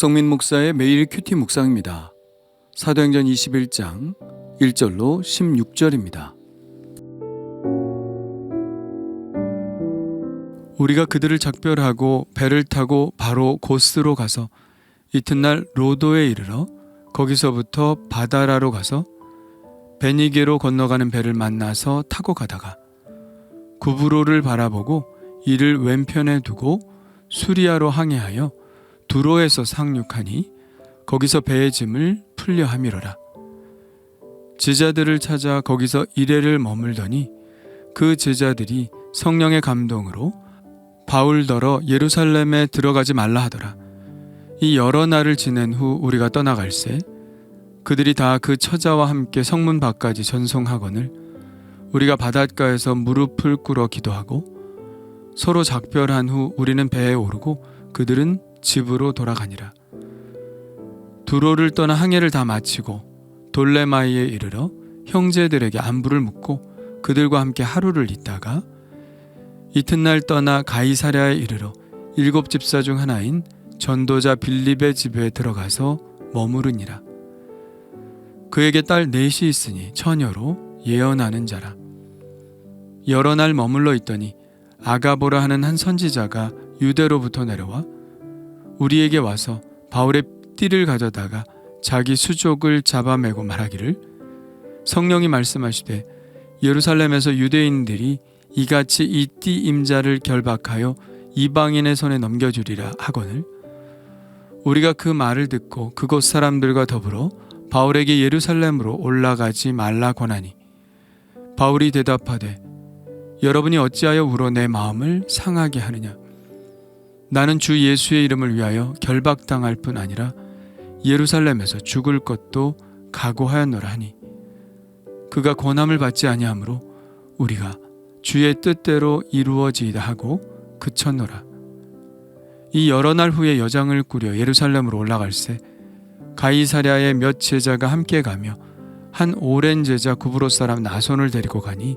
박성민 목사의 매일 큐티 묵상입니다. 사도행전 21장 1절로 16절입니다. 우리가 그들을 작별하고 배를 타고 바로 고스로 가서 이튿날 로도에 이르러 거기서부터 바다라로 가서 베니게로 건너가는 배를 만나서 타고 가다가 구브로를 바라보고 이를 왼편에 두고 수리아로 항해하여 두로에서 상륙하니 거기서 배의 짐을 풀려 함이로라. 제자들을 찾아 거기서 이래를 머물더니 그 제자들이 성령의 감동으로 바울더러 예루살렘에 들어가지 말라 하더라. 이 여러 날을 지낸 후 우리가 떠나갈새 그들이 다 그 처자와 함께 성문 밖까지 전송하거늘 우리가 바닷가에서 무릎을 꿇어 기도하고 서로 작별한 후 우리는 배에 오르고 그들은 집으로 돌아가니라. 두로를 떠나 항해를 다 마치고 돌레마이에 이르러 형제들에게 안부를 묻고 그들과 함께 하루를 있다가 이튿날 떠나 가이사랴에 이르러 일곱 집사 중 하나인 전도자 빌립의 집에 들어가서 머무르니라. 그에게 딸 넷이 있으니 처녀로 예언하는 자라. 여러 날 머물러 있더니 아가보라 하는 한 선지자가 유대로부터 내려와 우리에게 와서 바울의 띠를 가져다가 자기 수족을 잡아매고 말하기를 성령이 말씀하시되 예루살렘에서 유대인들이 이같이 이 띠 임자를 결박하여 이방인의 손에 넘겨주리라 하거늘 우리가 그 말을 듣고 그곳 사람들과 더불어 바울에게 예루살렘으로 올라가지 말라 권하니 바울이 대답하되 여러분이 어찌하여 울어 내 마음을 상하게 하느냐 나는 주 예수의 이름을 위하여 결박당할 뿐 아니라 예루살렘에서 죽을 것도 각오하였노라 하니 그가 권함을 받지 아니하므로 우리가 주의 뜻대로 이루어지이다 하고 그쳤노라 이 여러 날 후에 여장을 꾸려 예루살렘으로 올라갈새 가이사랴의 몇 제자가 함께 가며 한 오랜 제자 구브로 사람 나손을 데리고 가니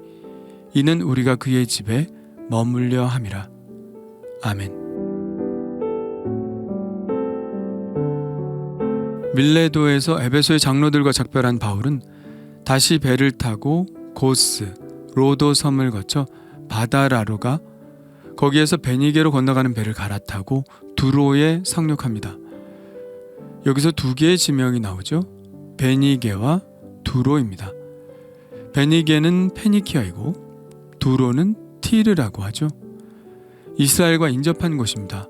이는 우리가 그의 집에 머물려 함이라 아멘. 밀레도에서 에베소의 장로들과 작별한 바울은 다시 배를 타고 고스, 로도 섬을 거쳐 바다라로가 거기에서 베니게로 건너가는 배를 갈아타고 두로에 상륙합니다. 여기서 두 개의 지명이 나오죠. 베니게와 두로입니다. 베니게는 페니키아이고 두로는 티르라고 하죠. 이스라엘과 인접한 곳입니다.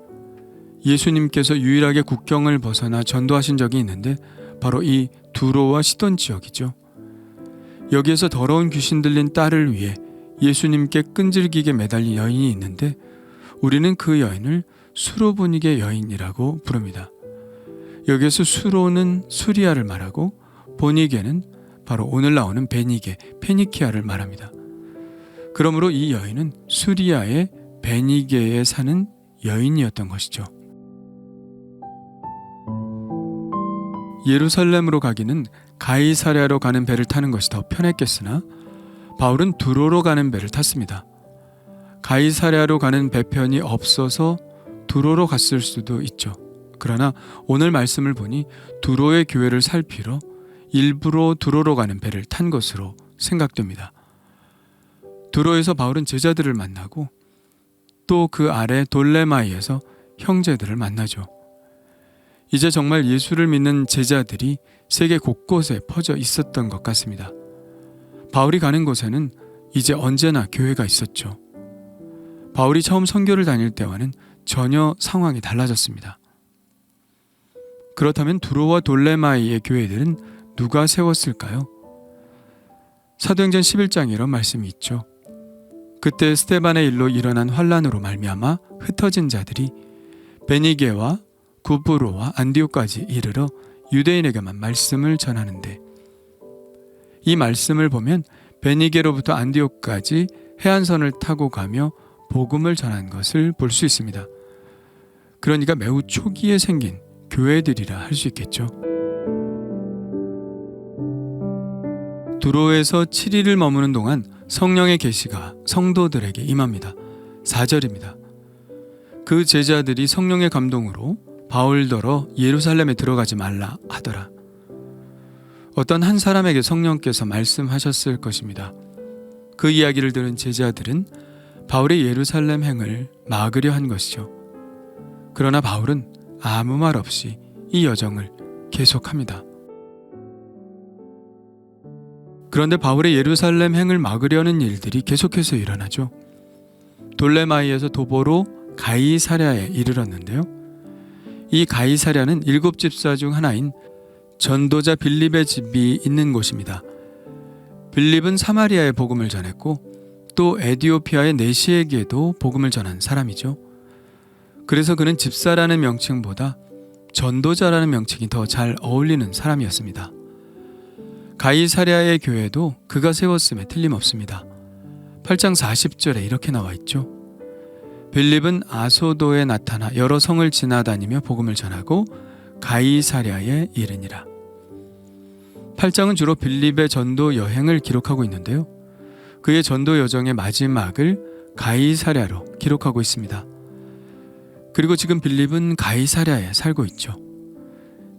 예수님께서 유일하게 국경을 벗어나 전도하신 적이 있는데 바로 이 두로와 시돈 지역이죠. 여기에서 더러운 귀신 들린 딸을 위해 예수님께 끈질기게 매달린 여인이 있는데 우리는 그 여인을 수로보니게 여인이라고 부릅니다. 여기에서 수로는 수리아를 말하고 보니게는 바로 오늘 나오는 베니게, 페니키아를 말합니다. 그러므로 이 여인은 수리아의 베니게에 사는 여인이었던 것이죠. 예루살렘으로 가기는 가이사랴로 가는 배를 타는 것이 더 편했겠으나 바울은 두로로 가는 배를 탔습니다. 가이사랴로 가는 배편이 없어서 두로로 갔을 수도 있죠. 그러나 오늘 말씀을 보니 두로의 교회를 살피러 일부러 두로로 가는 배를 탄 것으로 생각됩니다. 두로에서 바울은 제자들을 만나고 또 그 아래 돌레마이에서 형제들을 만나죠. 이제 정말 예수를 믿는 제자들이 세계 곳곳에 퍼져 있었던 것 같습니다. 바울이 가는 곳에는 이제 언제나 교회가 있었죠. 바울이 처음 선교를 다닐 때와는 전혀 상황이 달라졌습니다. 그렇다면 두로와 돌레마이의 교회들은 누가 세웠을까요? 사도행전 11장에 이런 말씀이 있죠. 그때 스테반의 일로 일어난 환란으로 말미암아 흩어진 자들이 베니게와 구브로와 안디오까지 이르러 유대인에게만 말씀을 전하는데 이 말씀을 보면 베니게로부터 안디오까지 해안선을 타고 가며 복음을 전한 것을 볼 수 있습니다. 그러니까 매우 초기에 생긴 교회들이라 할 수 있겠죠. 두로에서 7일을 머무는 동안 성령의 계시가 성도들에게 임합니다. 4절입니다. 그 제자들이 성령의 감동으로 바울더러 예루살렘에 들어가지 말라 하더라. 어떤 한 사람에게 성령께서 말씀하셨을 것입니다. 그 이야기를 들은 제자들은 바울의 예루살렘 행을 막으려 한 것이죠. 그러나 바울은 아무 말 없이 이 여정을 계속합니다. 그런데 바울의 예루살렘 행을 막으려는 일들이 계속해서 일어나죠. 돌레마이에서 도보로 가이사랴에 이르렀는데요. 이 가이사랴는 일곱 집사 중 하나인 전도자 빌립의 집이 있는 곳입니다. 빌립은 사마리아에 복음을 전했고 또 에디오피아의 네시에게도 복음을 전한 사람이죠. 그래서 그는 집사라는 명칭보다 전도자라는 명칭이 더 잘 어울리는 사람이었습니다. 가이사랴의 교회도 그가 세웠음에 틀림없습니다. 8장 40절에 이렇게 나와 있죠. 빌립은 아소도에 나타나 여러 성을 지나다니며 복음을 전하고 가이사랴에 이르니라. 8장은 주로 빌립의 전도 여행을 기록하고 있는데요. 그의 전도 여정의 마지막을 가이사랴로 기록하고 있습니다. 그리고 지금 빌립은 가이사랴에 살고 있죠.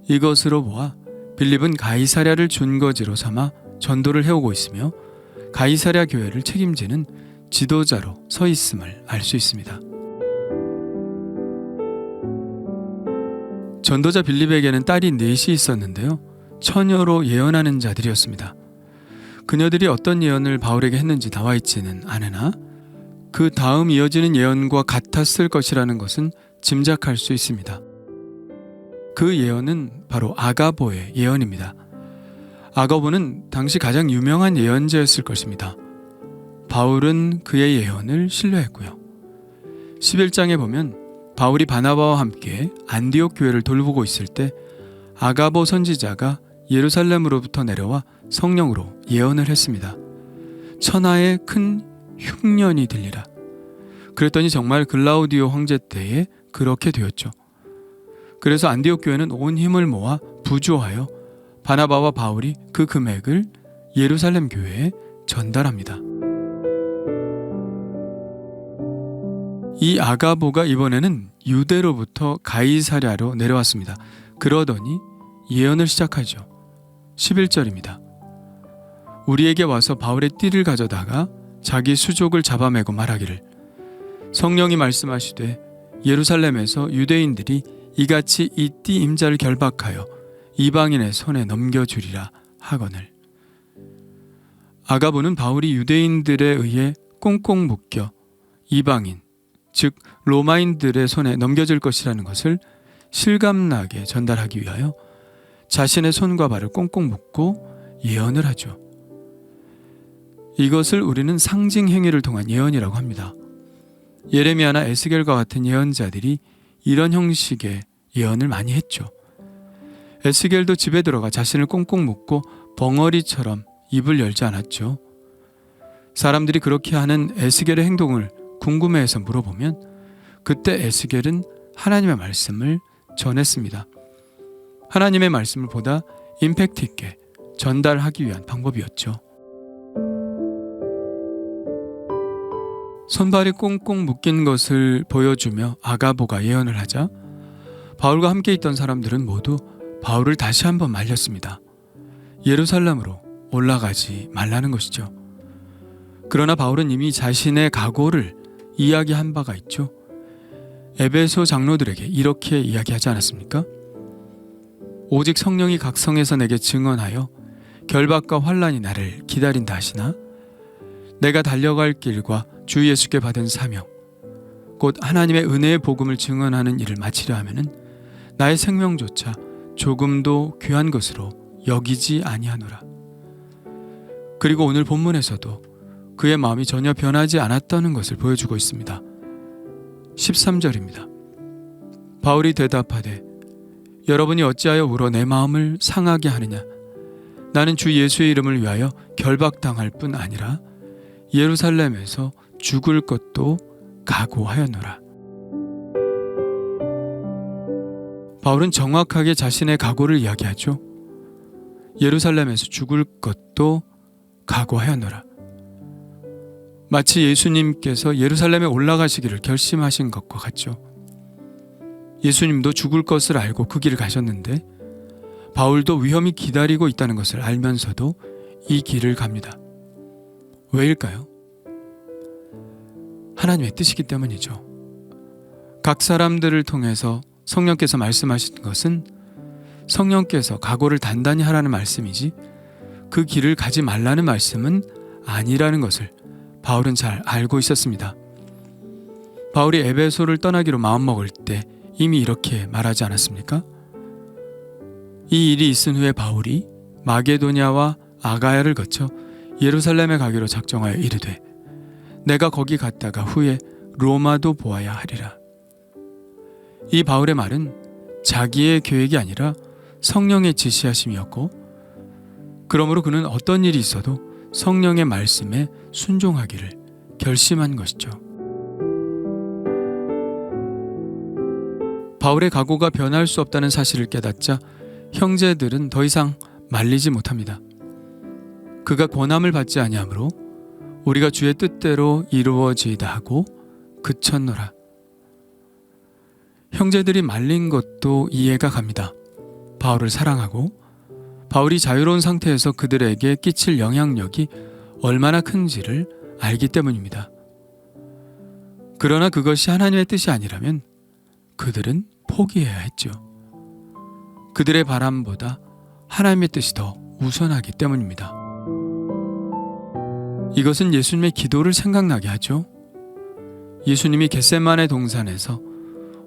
이것으로 보아 빌립은 가이사랴를 준거지로 삼아 전도를 해오고 있으며 가이사랴 교회를 책임지는 지도자로 서 있음을 알 수 있습니다. 전도자 빌립에게는 딸이 넷이 있었는데요. 처녀로 예언하는 자들이었습니다. 그녀들이 어떤 예언을 바울에게 했는지 나와 있지는 않으나 그 다음 이어지는 예언과 같았을 것이라는 것은 짐작할 수 있습니다. 그 예언은 바로 아가보의 예언입니다. 아가보는 당시 가장 유명한 예언자였을 것입니다. 바울은 그의 예언을 신뢰했고요. 11장에 보면 바울이 바나바와 함께 안디옥 교회를 돌보고 있을 때 아가보 선지자가 예루살렘으로부터 내려와 성령으로 예언을 했습니다. 천하에 큰 흉년이 들리라. 그랬더니 정말 글라우디오 황제 때에 그렇게 되었죠. 그래서 안디옥 교회는 온 힘을 모아 부조하여 바나바와 바울이 그 금액을 예루살렘 교회에 전달합니다. 이 아가보가 이번에는 유대로부터 가이사랴로 내려왔습니다. 그러더니 예언을 시작하죠. 11절입니다. 우리에게 와서 바울의 띠를 가져다가 자기 수족을 잡아매고 말하기를 성령이 말씀하시되 예루살렘에서 유대인들이 이같이 이 띠 임자를 결박하여 이방인의 손에 넘겨주리라 하거늘 아가보는 바울이 유대인들에 의해 꽁꽁 묶여 이방인 즉 로마인들의 손에 넘겨질 것이라는 것을 실감나게 전달하기 위하여 자신의 손과 발을 꽁꽁 묶고 예언을 하죠. 이것을 우리는 상징 행위를 통한 예언이라고 합니다. 예레미야나 에스겔과 같은 예언자들이 이런 형식의 예언을 많이 했죠. 에스겔도 집에 들어가 자신을 꽁꽁 묶고 벙어리처럼 입을 열지 않았죠. 사람들이 그렇게 하는 에스겔의 행동을 궁금해해서 물어보면 그때 에스겔은 하나님의 말씀을 전했습니다. 하나님의 말씀을 보다 임팩트 있게 전달하기 위한 방법이었죠. 손발이 꽁꽁 묶인 것을 보여주며 아가보가 예언을 하자 바울과 함께 있던 사람들은 모두 바울을 다시 한번 말렸습니다. 예루살렘으로 올라가지 말라는 것이죠. 그러나 바울은 이미 자신의 각오를 이야기한 바가 있죠. 에베소 장로들에게 이렇게 이야기하지 않았습니까? 오직 성령이 각성해서 내게 증언하여 결박과 환란이 나를 기다린다 하시나 내가 달려갈 길과 주 예수께 받은 사명 곧 하나님의 은혜의 복음을 증언하는 일을 마치려 하면은 나의 생명조차 조금도 귀한 것으로 여기지 아니하노라. 그리고 오늘 본문에서도 그의 마음이 전혀 변하지 않았다는 것을 보여주고 있습니다. 13절입니다. 바울이 대답하되 여러분이 어찌하여 울어 내 마음을 상하게 하느냐 나는 주 예수의 이름을 위하여 결박당할 뿐 아니라 예루살렘에서 죽을 것도 각오하였노라. 바울은 정확하게 자신의 각오를 이야기하죠. 예루살렘에서 죽을 것도 각오하였노라. 마치 예수님께서 예루살렘에 올라가시기를 결심하신 것과 같죠. 예수님도 죽을 것을 알고 그 길을 가셨는데 바울도 위험이 기다리고 있다는 것을 알면서도 이 길을 갑니다. 왜일까요? 하나님의 뜻이기 때문이죠. 각 사람들을 통해서 성령께서 말씀하신 것은 성령께서 각오를 단단히 하라는 말씀이지 그 길을 가지 말라는 말씀은 아니라는 것을 바울은 잘 알고 있었습니다. 바울이 에베소를 떠나기로 마음먹을 때 이미 이렇게 말하지 않았습니까? 이 일이 있은 후에 바울이 마게도냐와 아가야를 거쳐 예루살렘에 가기로 작정하여 이르되 내가 거기 갔다가 후에 로마도 보아야 하리라. 이 바울의 말은 자기의 계획이 아니라 성령의 지시하심이었고 그러므로 그는 어떤 일이 있어도 성령의 말씀에 순종하기를 결심한 것이죠. 바울의 각오가 변할 수 없다는 사실을 깨닫자 형제들은 더 이상 말리지 못합니다. 그가 권함을 받지 아니하므로 우리가 주의 뜻대로 이루어지이다 하고 그쳤노라. 형제들이 말린 것도 이해가 갑니다. 바울을 사랑하고 바울이 자유로운 상태에서 그들에게 끼칠 영향력이 얼마나 큰지를 알기 때문입니다. 그러나 그것이 하나님의 뜻이 아니라면 그들은 포기해야 했죠. 그들의 바람보다 하나님의 뜻이 더 우선하기 때문입니다. 이것은 예수님의 기도를 생각나게 하죠. 예수님이 겟세만의 동산에서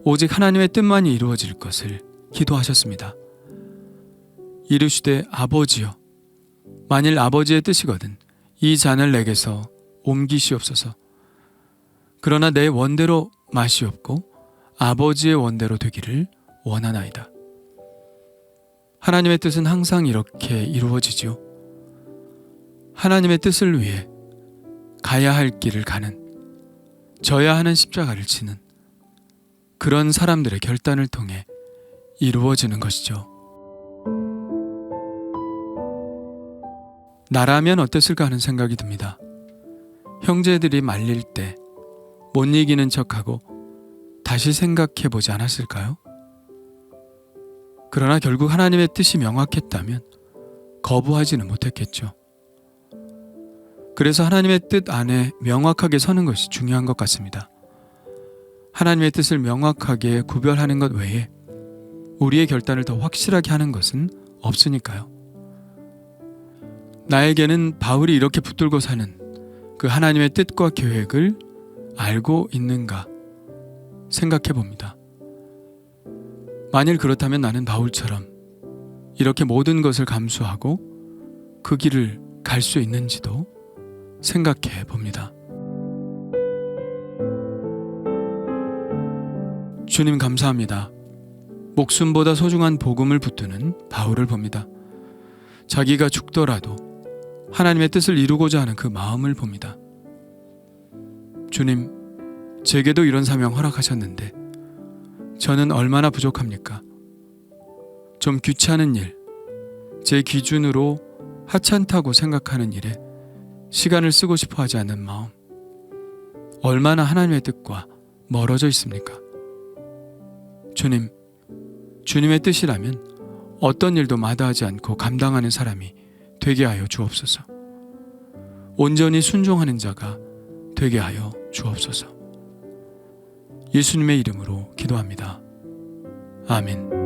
오직 하나님의 뜻만이 이루어질 것을 기도하셨습니다. 이르시되 아버지여 만일 아버지의 뜻이거든 이 잔을 내게서 옮기시옵소서. 그러나 내 원대로 마시옵고 아버지의 원대로 되기를 원하나이다. 하나님의 뜻은 항상 이렇게 이루어지지요. 하나님의 뜻을 위해 가야 할 길을 가는 져야 하는 십자가를 치는 그런 사람들의 결단을 통해 이루어지는 것이죠. 나라면 어땠을까 하는 생각이 듭니다. 형제들이 말릴 때 못 이기는 척하고 다시 생각해 보지 않았을까요? 그러나 결국 하나님의 뜻이 명확했다면 거부하지는 못했겠죠. 그래서 하나님의 뜻 안에 명확하게 서는 것이 중요한 것 같습니다. 하나님의 뜻을 명확하게 구별하는 것 외에 우리의 결단을 더 확실하게 하는 것은 없으니까요. 나에게는 바울이 이렇게 붙들고 사는 그 하나님의 뜻과 계획을 알고 있는가 생각해 봅니다. 만일 그렇다면 나는 바울처럼 이렇게 모든 것을 감수하고 그 길을 갈 수 있는지도 생각해 봅니다. 주님 감사합니다. 목숨보다 소중한 복음을 붙드는 바울을 봅니다. 자기가 죽더라도 하나님의 뜻을 이루고자 하는 그 마음을 봅니다. 주님, 제게도 이런 사명 허락하셨는데 저는 얼마나 부족합니까? 좀 귀찮은 일, 제 기준으로 하찮다고 생각하는 일에 시간을 쓰고 싶어 하지 않는 마음, 얼마나 하나님의 뜻과 멀어져 있습니까? 주님, 주님의 뜻이라면 어떤 일도 마다하지 않고 감당하는 사람이 되게 하여 주옵소서. 온전히 순종하는 자가 되게 하여 주옵소서. 예수님의 이름으로 기도합니다. 아멘.